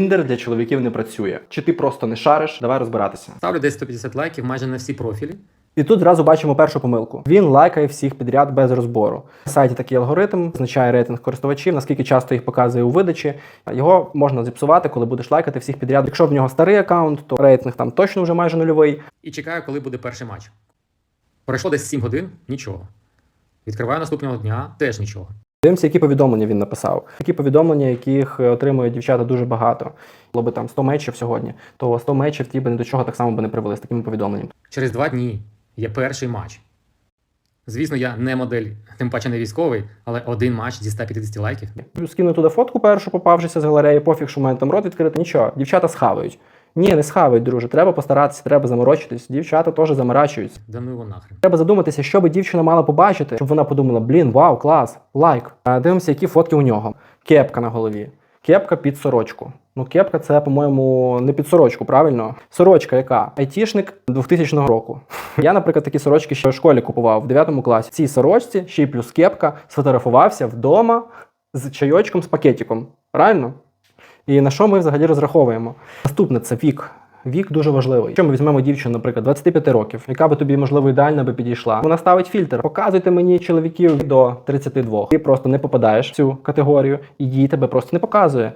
Тіндер для чоловіків не працює. Чи ти просто не шариш? Давай розбиратися. Ставлю десь 150 лайків майже на всі профілі. І тут зразу бачимо першу помилку. Він лайкає всіх підряд без розбору. На сайті такий алгоритм визначає рейтинг користувачів, наскільки часто їх показує у видачі. Його можна зіпсувати, коли будеш лайкати всіх підряд. Якщо в нього старий аккаунт, то рейтинг там точно вже майже нульовий. І чекаю, коли буде перший матч. Пройшло десь 7 годин нічого. Відкриваю наступного дня теж нічого. Дивимося, які повідомлення він написав. Такі повідомлення, яких е, отримують дівчата дуже багато. Було би там 100 мечів сьогодні, то 100 мечів ті би ні до чого так само би не привели з такими повідомленнями. Через два дні є перший матч. Звісно, я не модель, тим паче не військовий, але один матч зі 150 лайків. Скину туди фотку першу, попавшися з галереї, пофіг, що в мене там рот відкритий, нічого. Дівчата схавають. Ні, не схавають, друже. Треба постаратися, треба заморочитись. Дівчата теж заморачуються. Да ну його нахрен. Треба задуматися, що би дівчина мала побачити, щоб вона подумала: блін, вау, клас, лайк. А Дивимося, які фотки у нього. Кепка на голові. Кепка під сорочку. Ну, кепка це, по-моєму, не під сорочку, правильно? Сорочка яка? Айтішник 2000 року. Я, наприклад, такі сорочки ще в школі купував в 9 класі. В цій сорочці, ще й плюс кепка, сфотографувався вдома з чайочком, з пакетиком. Правильно? І на що ми взагалі розраховуємо? Наступне це вік. Вік дуже важливий. Якщо ми візьмемо дівчину, наприклад, 25 років, яка би тобі, можливо, ідеально би підійшла. Вона ставить фільтр. Показуйте мені чоловіків до 32. Ти просто не попадаєш в цю категорію, і їй тебе просто не показує.